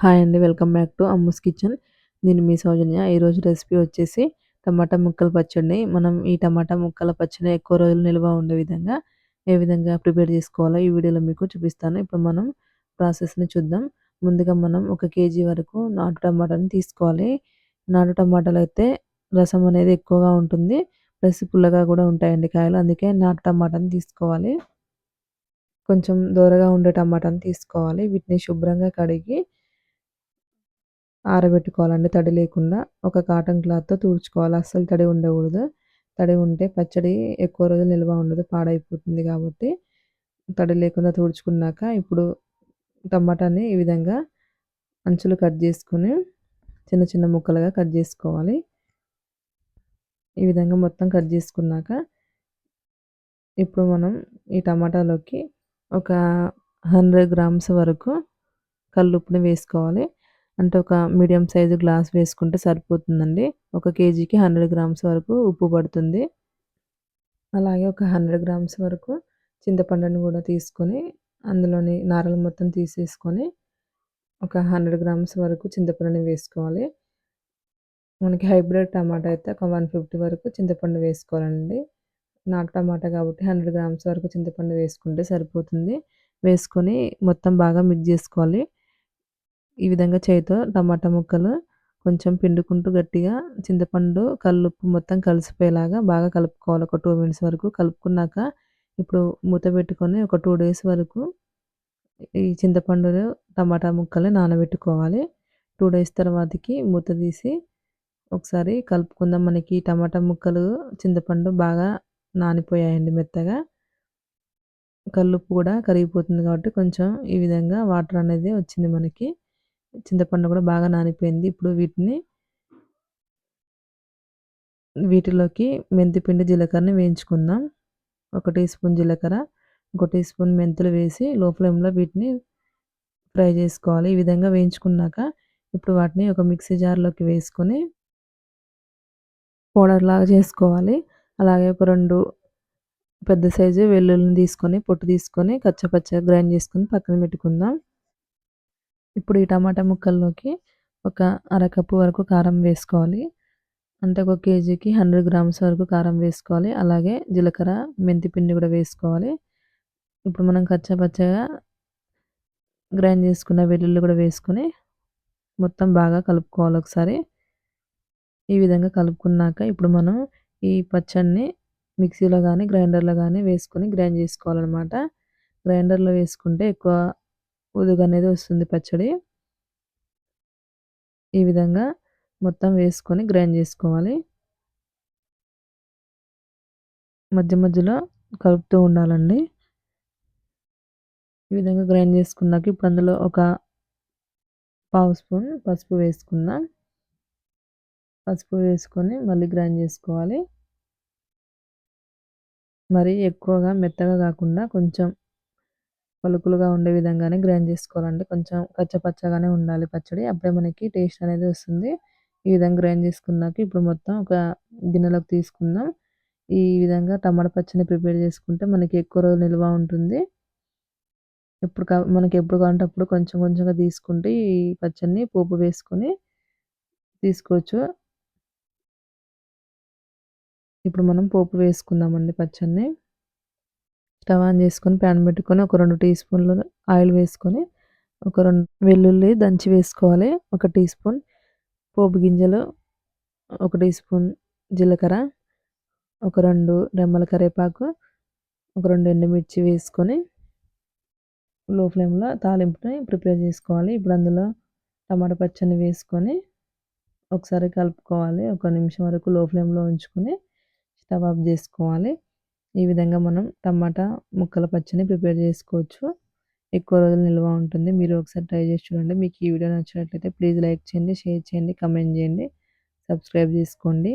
Hi అండి welcome back to Ammus kitchen. నేను మీ సౌజన్య. ఈరోజు రెసిపీ వచ్చేసి టమాటా ముక్కల పచ్చడిని మనం ఈ టమాటా ముక్కల పచ్చడి ఎక్కువ రోజులు నిల్వ ఉండే విధంగా ఏ విధంగా ప్రిపేర్ చేసుకోవాలో ఈ వీడియోలో మీకు చూపిస్తాను. ఇప్పుడు మనం ప్రాసెస్ని చూద్దాం. ముందుగా మనం ఒక కేజీ వరకు నాటు టమాటాని తీసుకోవాలి. నాటు టమాటాలు అయితే రసం అనేది ఎక్కువగా ఉంటుంది. ప్లస్ పుల్లగా కూడా ఉంటాయండి కాయలు. అందుకే నాటు టమాటాని తీసుకోవాలి. కొంచెం దూరగా ఉండే టమాటాని తీసుకోవాలి. వీటిని శుభ్రంగా కడిగి ఆరబెట్టుకోవాలండి. తడి లేకుండా ఒక కాటన్ క్లాత్తో తుడుచుకోవాలి. అస్సలు తడి ఉండకూడదు. తడి ఉంటే పచ్చడి ఎక్కువ రోజులు నిల్వ ఉండదు పాడైపోతుంది కాబట్టి తడి లేకుండా తుడుచుకున్నాక ఇప్పుడు టమాటాని ఈ విధంగా అంచులు కట్ చేసుకుని చిన్న చిన్న ముక్కలుగా కట్ చేసుకోవాలి. ఈ విధంగా మొత్తం కట్ చేసుకున్నాక ఇప్పుడు మనం ఈ టమాటాలోకి ఒక హండ్రెడ్ గ్రామ్స్ వరకు కల్లుప్పుని వేసుకోవాలి. అంటే ఒక మీడియం సైజు గ్లాస్ వేసుకుంటే సరిపోతుందండి. ఒక కేజీకి హండ్రెడ్ గ్రామ్స్ వరకు ఉప్పు పడుతుంది. అలాగే ఒక హండ్రెడ్ గ్రామ్స్ వరకు చింతపండుని కూడా తీసుకొని అందులోని నారలు మొత్తం తీసేసుకొని ఒక హండ్రెడ్ గ్రామ్స్ వరకు చింతపండుని వేసుకోవాలి. మనకి హైబ్రిడ్ టమాటా అయితే ఒక వన్ ఫిఫ్టీ వరకు చింతపండు వేసుకోవాలండి. నాటు టమాటా కాబట్టి హండ్రెడ్ గ్రామ్స్ వరకు చింతపండు వేసుకుంటే సరిపోతుంది. వేసుకొని మొత్తం బాగా మిక్స్ చేసుకోవాలి. ఈ విధంగా చేయితో టమాటా ముక్కలు కొంచెం పిండుకుంటూ గట్టిగా చింతపండు కల్లుప్పు మొత్తం కలిసిపోయేలాగా బాగా కలుపుకోవాలి. ఒక టూ మినిట్స్ వరకు కలుపుకున్నాక ఇప్పుడు మూత పెట్టుకొని ఒక టూ డేస్ వరకు ఈ చింతపండు టమాటా ముక్కలు నానబెట్టుకోవాలి. టూ డేస్ తర్వాతకి మూత తీసి ఒకసారి కలుపుకుందాం. మనకి టమాటా ముక్కలు చింతపండు బాగా నానిపోయాయండి మెత్తగా. కల్లుప్పు కూడా కరిగిపోతుంది కాబట్టి కొంచెం ఈ విధంగా వాటర్ అనేది వచ్చింది మనకి. చింతపండు కూడా బాగా నానిపోయింది. ఇప్పుడు వీటిని వీటిలోకి మెంతిపిండి జీలకర్రని వేయించుకుందాం. ఒక టీ స్పూన్ జీలకర్ర ఒక టీ స్పూన్ మెంతులు వేసి లో ఫ్లేమ్లో వీటిని ఫ్రై చేసుకోవాలి. ఈ విధంగా వేయించుకున్నాక ఇప్పుడు వాటిని ఒక మిక్సీ జార్లోకి వేసుకొని పౌడర్ లాగా చేసుకోవాలి. అలాగే ఒక రెండు పెద్ద సైజు వెల్లుల్లిని తీసుకొని పొట్టు తీసుకొని కచ్చపచ్చగా గ్రైండ్ చేసుకొని పక్కన పెట్టుకుందాం. ఇప్పుడు ఈ టమాటా ముక్కల్లోకి ఒక అరకప్పు వరకు కారం వేసుకోవాలి. అంటే ఒక కేజీకి హండ్రెడ్ గ్రామ్స్ వరకు కారం వేసుకోవాలి. అలాగే జీలకర్ర మెంతి పిండి కూడా వేసుకోవాలి. ఇప్పుడు మనం కచ్చపచ్చగా గ్రైండ్ చేసుకున్న వెల్లుల్లి కూడా వేసుకొని మొత్తం బాగా కలుపుకోవాలి ఒకసారి. ఈ విధంగా కలుపుకున్నాక ఇప్పుడు మనం ఈ పచ్చడిని మిక్సీలో కానీ గ్రైండర్లో కానీ వేసుకొని గ్రైండ్ చేసుకోవాలన్నమాట. గ్రైండర్లో వేసుకుంటే ఎక్కువ ఉదుగు అనేది వస్తుంది పచ్చడి. ఈ విధంగా మొత్తం వేసుకొని గ్రైండ్ చేసుకోవాలి. మధ్య మధ్యలో కలుపుతూ ఉండాలండి. ఈ విధంగా గ్రైండ్ చేసుకున్నాక ఇప్పుడు అందులో ఒక పావు స్పూన్ పసుపు వేసుకుందాం. పసుపు వేసుకొని మళ్ళీ గ్రైండ్ చేసుకోవాలి. మరి ఎక్కువగా మెత్తగా కాకుండా కొంచెం పలుకులుగా ఉండే విధంగానే గ్రైండ్ చేసుకోవాలండి. కొంచెం కచ్చపచ్చగానే ఉండాలి పచ్చడి. అప్పుడే మనకి టేస్ట్ అనేది వస్తుంది. ఈ విధంగా గ్రైండ్ చేసుకున్నాక ఇప్పుడు మొత్తం ఒక గిన్నెలోకి తీసుకుందాం. ఈ విధంగా టమాటా పచ్చడిని ప్రిపేర్ చేసుకుంటే మనకి ఎక్కువ రోజులు నిల్వ ఉంటుంది. ఎప్పుడు కా మనకి ఎప్పుడు కావాలంటే అప్పుడు కొంచెం కొంచెంగా తీసుకుంటే ఈ పచ్చడిని పోపు వేసుకొని తీసుకోవచ్చు. ఇప్పుడు మనం పోపు వేసుకుందామండి పచ్చడిని. స్టవ్ ఆన్ చేసుకొని ప్యాన్ పెట్టుకొని ఒక రెండు టీ స్పూన్లు ఆయిల్ వేసుకొని ఒక రెండు వెల్లుల్లి దంచి వేసుకోవాలి. ఒక టీ స్పూన్ పోపు గింజలు ఒక టీ స్పూన్ జీలకర్ర ఒక రెండు రెమ్మల కరివేపాకు ఒక రెండు ఎండుమిర్చి వేసుకొని లో ఫ్లేమ్లో తాలింపుని ప్రిపేర్ చేసుకోవాలి. ఇప్పుడు అందులో టమాటా పచ్చని వేసుకొని ఒకసారి కలుపుకోవాలి. ఒక నిమిషం వరకు లో ఫ్లేమ్లో ఉంచుకొని స్టవ్ ఆఫ్ చేసుకోవాలి. ఈ విధంగా మనం టమాటా ముక్కల పచ్చని ప్రిపేర్ చేసుకోవచ్చు. ఎక్కువ రోజులు నిల్వ ఉంటుంది. మీరు ఒకసారి ట్రై చేసి చూడండి. మీకు ఈ వీడియో నచ్చినట్లయితే ప్లీజ్ లైక్ చేయండి షేర్ చేయండి కమెంట్ చేయండి సబ్స్క్రైబ్ చేసుకోండి.